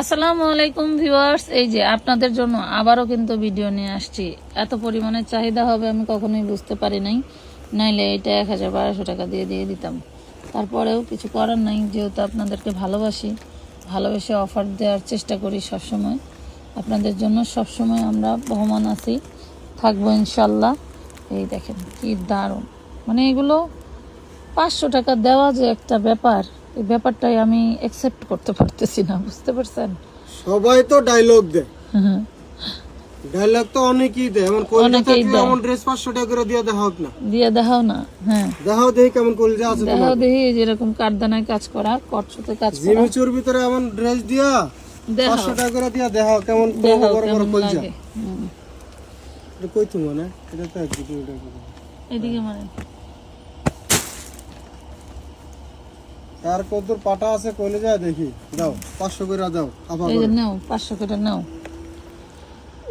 আসসালামু আলাইকুম ভিউয়ার্স, এই যে আপনাদের জন্য আবারও কিন্তু ভিডিও নিয়ে আসছি। এত পরিমাণে চাহিদা হবে আমি কখনোই বুঝতে পারি নাই। নাইলে এটা এক হাজার বারোশো টাকা দিয়ে দিয়ে দিতাম। তারপরেও কিছু করার নাই, যেহেতু আপনাদেরকে ভালোবাসি। ভালোবেসে অফার দেওয়ার চেষ্টা করি সবসময়। আপনাদের জন্য সবসময় আমরা বহমান আছি। থাকব ইনশাল্লাহ। এই দেখেন কি দারুণ। মানে এগুলো পাঁচশো টাকা দেওয়া যে একটা ব্যাপার এই ব্যাপারটাই আমি অ্যাকসেপ্ট করতে পারতেছি না বুঝতে পারছেন? সবাই তো ডায়লগ দেয়। ডায়লগ তো অনেকেই দেয় এমন অনেকেই এমন ড্রেস পাঁচশো টাকা করে দিয়ে দেখা হোক না। দিয়ে দেখাও না হ্যাঁ। দেখাও দেখি কেমন কলজা আছে দেখাও দেখি এই যেরকম কারদানায় কাজ করা কটসুতে কাজ করা। জিমিচুর ভিতরে এমন ড্রেস দিয়া দেখাও। পাঁচশো টাকা করে দিয়া দেখাও কেমন বড় বড় কলজা। এটা কই তুমি মানে এটা তো একদিকে। এদিকে মানে। পাটা আছে কইলে যায় দেখি। দাও পাঁচশো করে দাও আবার নাও পাঁচশো করে নাও।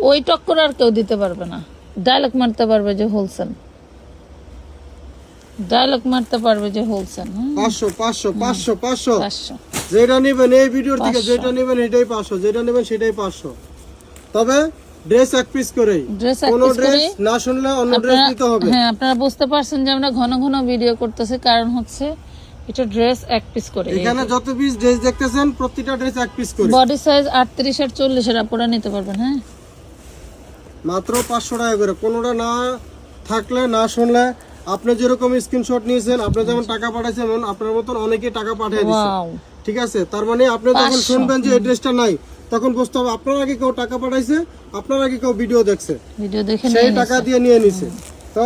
ওই টক্কর আর কেউ দিতে পারবে না। ডায়লগ মারতে পারবে যে হোলসেল। ডায়লগ মারতে পারবে যে হোলসেল হ্যাঁ? পাঁচশো পাঁচশো পাঁচশো পাঁচশো। যেটা নেবেন এই ভিডিওর থেকে যেটা নেবেন এটাই পাঁচশো যেটা নেবেন সেটাই পাঁচশো। তবে ড্রেস এক পিস করেই। ড্রেস এক পিস ড্রেস করে না শুনলে অন্য ড্রেস হবে। হ্যাঁ আপনারা বুঝতে পারছেন যে আমরা ঘন ঘন ভিডিও করতেছি। কারণ হচ্ছে এটা ড্রেস এক পিস করে এখানে যত পিস ড্রেস দেখতেছেন প্রতিটা ড্রেস এক পিস করে। বডি সাইজ আটত্রিশ আর চল্লিশের আপনারা নিতে পারবেন হ্যাঁ? মাত্র পাঁচশো টাকা করে। কোনোটা না থাকলে না শুনলে আপনি যেরকম স্ক্রিনশট নিয়েছেন আপনি যেমন টাকা পাঠাইছেন আপনার মতন অনেকে টাকা পাঠিয়ে দিচ্ছে ঠিক আছে? তার মানে আপনি যখন শুনবেন যে এই ড্রেসটা নাই তখন বুঝতে হবে আপনার আগে কেউ টাকা পাঠাইছে আপনার আগে কেউ ভিডিও দেখছে। ভিডিও দেখে সেই টাকা দিয়ে নিয়ে নিছে। তো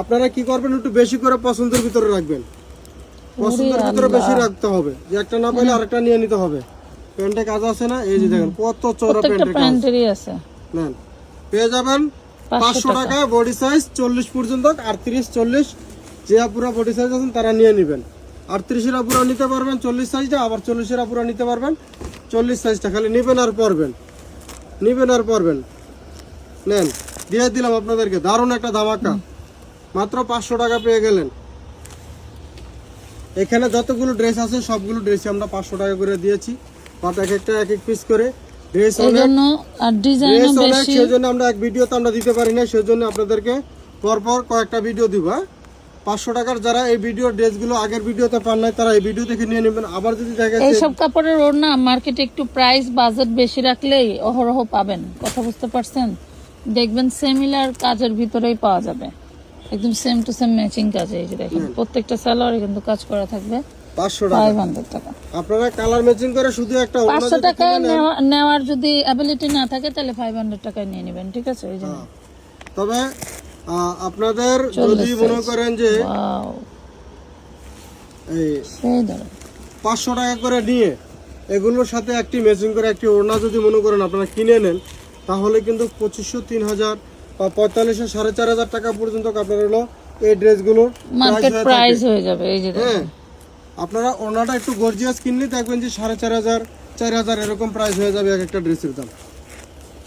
আপনারা কি করবেন একটু বেশি করে পছন্দের ভিতরে রাখবেন। পছন্দের ভিতরে বেশি রাখতে হবে। যে একটা না পাইলে আরেকটা নিয়ে নিতে হবে। প্যান্টে কাজ আছে না? এই যে দেখেন কত চওড়া প্যান্টের প্যান্টেরই আছে। নেন পেয়ে যাবেন পাঁচশো টাকা। বডি সাইজ চল্লিশ পর্যন্ত আটত্রিশ চল্লিশ যে পুরো বডি সাইজ আছেন তারা নিয়ে নেবেন। আটত্রিশের পুরো নিতে পারবেন চল্লিশ সাইজটা আবার চল্লিশের পুরো নিতে পারবেন। চল্লিশ সাইজটা খালি নেবেন আর পরবেন। নেবেন আর পরবেন। নেন দিয়ে দিলাম আপনাদেরকে। দারুণ একটা ধামাকা। মাত্র পাঁচশো টাকা পেয়ে গেলেন। এখানে যতগুলো ড্রেস আছে সবগুলো ড্রেসই আমরা পাঁচশো টাকা করে দিয়েছি। বাট এক একটা এক এক পিস করে। ড্রেস অনেক জন্য আর ডিজাইনও ড্রেস অনেক বেশি। সেই জন্য আমরা এক ভিডিওতে আমরা দিতে পারি না সেই জন্য আপনাদেরকে পরপর কয়েকটা ভিডিও দিব হ্যাঁ? পাঁচশো টাকার যারা এই ভিডিও ড্রেসগুলো আগের ভিডিওতে পান নাই তারা এই ভিডিও থেকে নিয়ে নেবেন। আবার যদি দেখে যে- এইসব কাপড়ের ওর না মার্কেটে একটু প্রাইস বাজেট বেশি রাখলেই অহরহ পাবেন। কথা বুঝতে পারছেন? দেখবেন সিমিলার কাজের ভিতরেই পাওয়া যাবে। একদম সেম টু সেম ম্যাচিং কাজ এই যে দেখেন প্রত্যেকটা স্যালোয়ারে কিন্তু কাজ করা থাকবে পাঁচশো টাকা। ফাইভ হান্ড্রেড টাকা। আপনারা কালার ম্যাচিং করে শুধু একটা ওড়না পাঁচশো যদি টাকা নেওয়া- নেওয়ার যদি অ্যাবিলিটি না থাকে তাহলে ফাইভ হান্ড্রেড টাকায় নিয়ে নেবেন ঠিক আছে? ওই জন্য তবে আহ, আপনাদের যদি মনে করেন যে এই সেই ধরো পাঁচশো টাকা করে নিয়ে এগুলোর সাথে একটি ম্যাচিং করে একটি ওড়না যদি মনে করেন আপনারা কিনে নেন তাহলে কিন্তু পঁচিশশো তিন হাজার পঁয়তাল্লিশশো সাড়ে চার হাজার টাকা পর্যন্ত আপনার হলো এই ড্রেসগুলোর মার্কেট প্রাইস হয়ে যাবে এই যে হ্যাঁ। আপনারা ওনাটা একটু গর্জিয়াস কিনলে দেখবেন যে সাড়ে চার হাজার চার হাজার এরকম প্রাইস হয়ে যাবে এক একটা ড্রেসের দাম।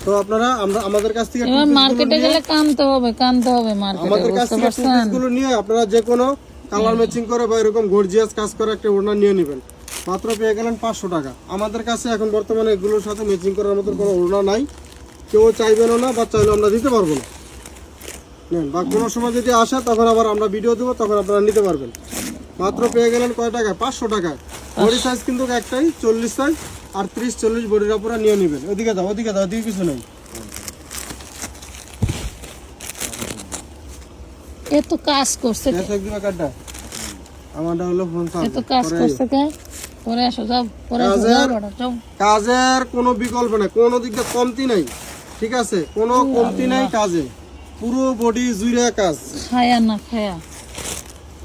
তো আপনারা আমরা আমাদের কাছ থেকে এবার মার্কেটে গেলে কানতে হবে কানতে হবে মার্কেটে আমাদের কাছ থেকে পারছেন? গুলো নিয়ে আপনারা যে কোনো কালার ম্যাচিং করে বা এরকম গর্জিয়াস কাজ করে একটা ওড়না নিয়ে নেবেন। মাত্র পেয়ে গেলেন পাঁচশো টাকা। আমাদের কাছে এখন বর্তমানে এগুলোর সাথে ম্যাচিং করার মতো কোনো ওড়না নাই। কেউ চাইবেনও না বা চাইলেও আমরা দিতে পারব না। নেন বা কোনো সময় যদি আসে তখন আবার আমরা ভিডিও দেবো তখন আপনারা নিতে পারবেন। মাত্র পেয়ে গেলেন কয় টাকায়? পাঁচশো টাকায়। বডি সাইজ কিন্তু একটাই চল্লিশ সাইজ আর ত্রিশ চল্লিশ বডির উপরে নিয়ে নেবেন। ওদিকে দাও ওদিকে দাও ওদিকে কিছু নেই। এত কাজ করছে কে? গ্যাস একদিন কার্ডটা আমারটা হলো ফোন এত কাজ করছে কে? পরে আসো যাও পরে আসো কাজের- যাও যাও। কাজের কোনো বিকল্প নাই কোনো দিক দিয়ে কমতি নাই। ঠিক আছে? কোনো কমতি নাই কাজে। পুরো বডি জুড়ে কাজ। খায়া না খায়া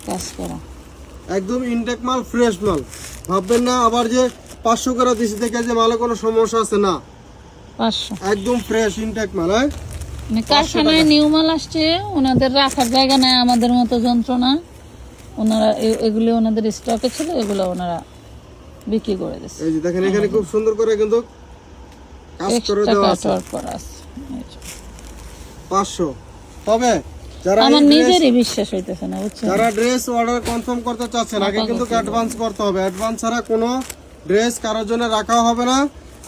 কাজ করা। একদম ইনটেক মাল ফ্রেশ মাল। ভাববেন না আবার যে পাঁচশো করে দিছি থেকে যে মালে কোনো সমস্যা আছে না। পাঁচশো। একদম ফ্রেশ ইনটেক মাল হ্যাঁ? মানে কারখানায় নিউ মাল আসছে ওনাদের রাখার জায়গা নাই আমাদের মতো যন্ত্রণা। ওনারা এগুলো ওনাদের স্টকে ছিল এগুলো ওনারা বিক্রি করে দিচ্ছে এই যে দেখেন এখানে খুব সুন্দর করে কিন্তু কাজ করে দেওয়া আছে। পাঁচশো। তবে যারা আমার নিজেরই বিশ্বাস হইতেছে না বুঝছেন? যারা ড্রেস অর্ডার কনফার্ম করতে চাচ্ছেন আগে কিন্তু অ্যাডভান্স করতে হবে। অ্যাডভান্স ছাড়া কোনো ড্রেস কারোর জন্য রাখা হবে না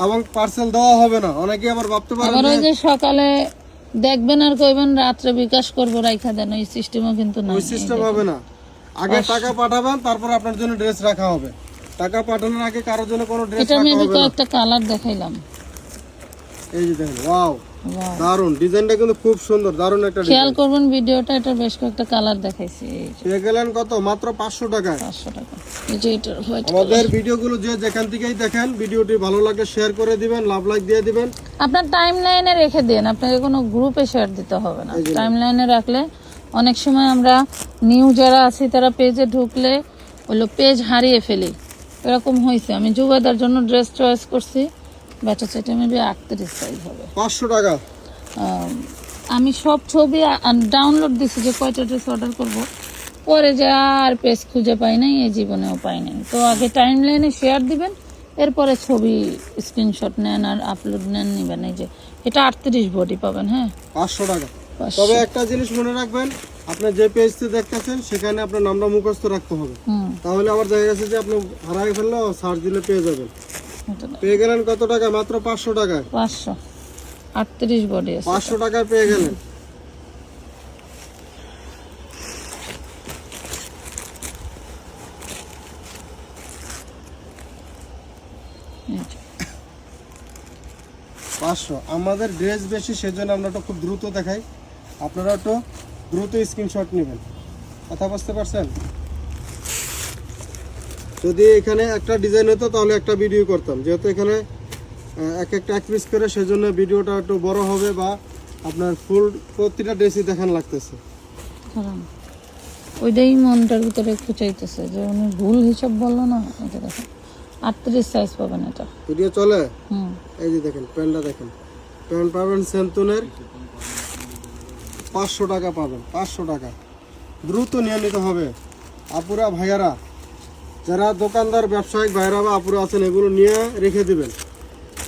এবং পার্সেল দেওয়া হবে না। অনেকে আবার ভাবতে পারেন আবার ওই যে সকালে দেখবেন আর কইবেন রাত্রে বিকাশ করব রাইখা দেন। ওই সিস্টেমও কিন্তু না ওই সিস্টেম হবে না। আগে টাকা পাঠাবেন তারপর আপনার জন্য ড্রেস রাখা হবে। টাকা পাঠানোর আগে কারোর জন্য কোনো ড্রেস এটা রাখা হবে না। কয়েকটা কালার দেখাইলাম। এই যে দেখেন ওয়াও দারুণ ডিজাইনটা কিন্তু খুব সুন্দর দারুণ একটা খেয়াল করবেন ভিডিওটা এটা বেশ কয়েকটা কালার দেখাইছি। পেয়ে গেলেন কত? মাত্র পাঁচশো টাকায়। পাঁচশো টাকা। এই যে হোয়াইট আমাদের ভিডিওগুলো যে যেখান থেকেই দেখেন ভিডিওটি ভালো লাগলে শেয়ার করে দিবেন লাভ লাইক দিয়ে দিবেন। আপনার টাইম লাইনে রেখে দেন আপনাকে কোনো গ্রুপে শেয়ার দিতে হবে না। টাইম লাইনে রাখলে অনেক সময় আমরা নিউ যারা আছি তারা পেজে ঢুকলে ওগুলো পেজ হারিয়ে ফেলি। এরকম হয়েছে আমি যুবাদার জন্য ড্রেস চয়েস করছি। ব্যাটা চেটে মেবি আটত্রিশ সাইজ হবে। পাঁচশো টাকা? আমি সব ছবি ডাউনলোড দিছি যে কয়টা ড্রেস অর্ডার করব। পরে যে আর পেজ খুঁজে পাই নাই এই জীবনেও পাই নাই। তো আগে টাইম লাইনে শেয়ার দিবেন এরপরে ছবি স্ক্রিনশট নেন আর আপলোড নেন নিবেন। এই যে এটা আটত্রিশ বডি পাবেন হ্যাঁ? পাঁচশো টাকা। তবে একটা জিনিস মনে রাখবেন আপনি যে পেজটি দেখতেছেন সেখানে আপনার নামটা মুখস্থ রাখতে হবে। তাহলে আবার দেখা গেছে যে আপনি হারাই ফেললেও সার্চ দিলে পেয়ে যাবেন। পেয়ে গেলেন কত টাকা? মাত্র পাঁচশো টাকায়। পাঁচশো। আটত্রিশ বডি আছে। পাঁচশো টাকায় পেয়ে গেলেন। পাঁচশো। আমাদের ড্রেস বেশি সেজন্য আমরা একটু খুব দ্রুত দেখাই। আপনারা একটু দ্রুত স্ক্রিনশট নেবেন। কথা বুঝতে পারছেন? যদি এখানে একটা ডিজাইন হতো তাহলে একটা ভিডিও করতাম। যেহেতু এখানে এক একটা এক পিস করে সেজন্য ভিডিওটা একটু বড় হবে বা আপনার ফুল প্রতিটা ড্রেসই দেখান লাগতেছে। ওইটাই মনটার ভিতরে একটু চাইতেছে যে উনি ভুল হিসাব বলল না এটা দেখেন আটত্রিশ সাইজ পাবেন এটা। ভিডিও চলে? হুম। এই যে দেখেন প্যান্টটা দেখেন। প্যান্ট পাবেন স্যামসুনের পাঁচশো টাকা পাবেন পাঁচশো টাকা। দ্রুত নিয়ে নিতে হবে। আপুরা ভাইয়ারা যারা দোকানদার ব্যবসায়িক ভাইরা বা আপুরা আছেন এগুলো নিয়ে রেখে দিবেন।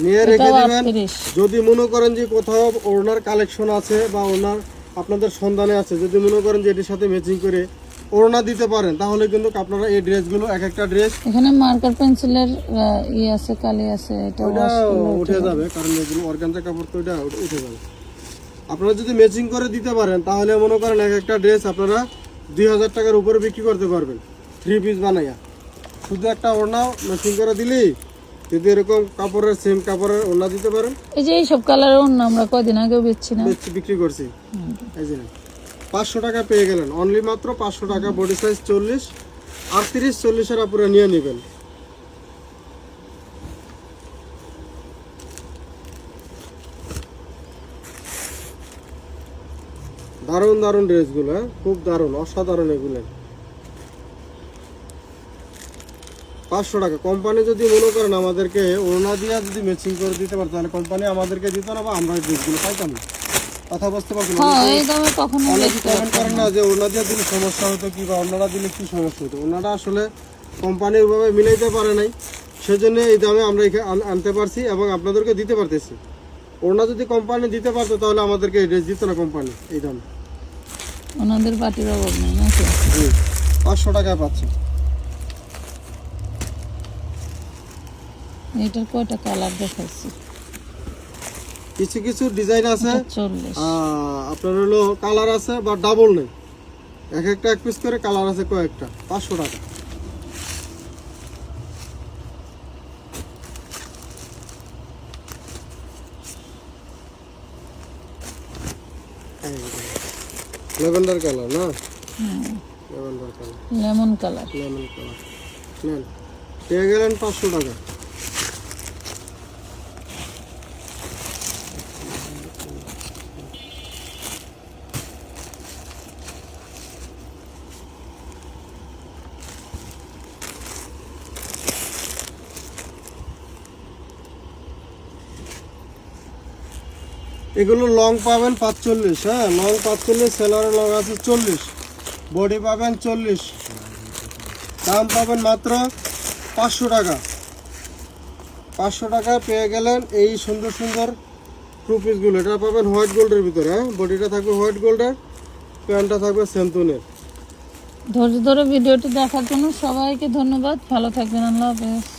নিয়ে রেখে দিবেন। যদি মনে করেন যে কোথাও ওনার কালেকশন আছে বা ওনার আপনাদের সন্ধানে আছে যদি মনে করেন যে এটির সাথে ম্যাচিং করে ওড়না দিতে পারেন তাহলে কিন্তু আপনারা এই ড্রেসগুলো এক একটা ড্রেস এখানে মার্কার পেন্সিলের ই আছে কালি আছে এটা উঠে যাবে কারণ এগুলো অর্গানজা কাপড় তো এটা উঠে উঠে যাবে। আপনারা যদি ম্যাচিং করে দিতে পারেন তাহলে মনে করেন এক একটা ড্রেস আপনারা দুই হাজার টাকার উপরে বিক্রি করতে পারবেন থ্রি পিস বানাইয়া। শুধু একটা ওড়না ম্যাচিং করে দিলেই যদি এরকম কাপড়ের সেম কাপড়ের ওড়না দিতে পারেন। এই যে এইসব কালারের অন্য আমরা কয়দিন আগেও বেচছি না। বেচছি- বিক্রি করছি। এই যে পাঁচশো টাকা পেয়ে গেলেন। অনলি মাত্র পাঁচশো টাকা বডি সাইজ চল্লিশ আটত্রিশ চল্লিশের আপুরে নিয়ে নেবেন। দারুণ দারুণ ড্রেসগুলো হ্যাঁ? খুব দারুণ অসাধারণ এগুলো। পাঁচশো টাকা। কোম্পানি যদি মনে করেন আমাদেরকে ওনা দিয়া যদি ম্যাচিং করে দিতে পারতো তাহলে কোম্পানি আমাদেরকে দিত না বা আমরা ড্রেসগুলো পাইতাম না। কথা বুঝতে পারছেন? হ্যাঁ কমেন্ট করেন না। যে ওনা দিয়ে দিলে সমস্যা হতো কি বা অন্যরা দিলে কি সমস্যা হতো। ওনারা আসলে কোম্পানি ওইভাবে মিলাইতে পারে নাই। সেজন্য এই দামে আমরা এখানে আনতে পারছি এবং আপনাদেরকে দিতে পারতেছি। ওনা যদি কোম্পানি দিতে পারতো তাহলে আমাদেরকে এই ড্রেস দিত না কোম্পানি এই দামে। ওনাদের পাটির অভাব নেই। পাঁচশো টাকায় পাচ্ছে এটার কয়টা কালার দেখাইছি? কিছু কিছু ডিজাইন আছে। আপনার হলো কালার আছে বা ডাবল নেই। এক একটা এক পিস করে কালার আছে কয়েকটা পাঁচশো টাকা। লেভেন্ডার কালার না? Lavender colour lemon colour lemon colour নেন। পেয়ে গেলেন পাঁচশো টাকা। এগুলো লং পাবেন পাঁচচল্লিশ হ্যাঁ? লং পাঁচচল্লিশ সেলারের লং আছে চল্লিশ বডি পাবেন চল্লিশ, দাম পাবেন মাত্র পাঁচশো টাকা। পাঁচশো টাকা পেয়ে গেলেন এই সুন্দর সুন্দর টুপিসগুলো এটা পাবেন হোয়াইট গোল্ডের ভিতরে হ্যাঁ? বডিটা থাকবে হোয়াইট গোল্ডের প্যান্টটা থাকবে স্যামসুনের ধৈর্য ধরে ভিডিওটি দেখার জন্য সবাইকে ধন্যবাদ। ভালো থাকবেন, আল্লাহ হাফেজ।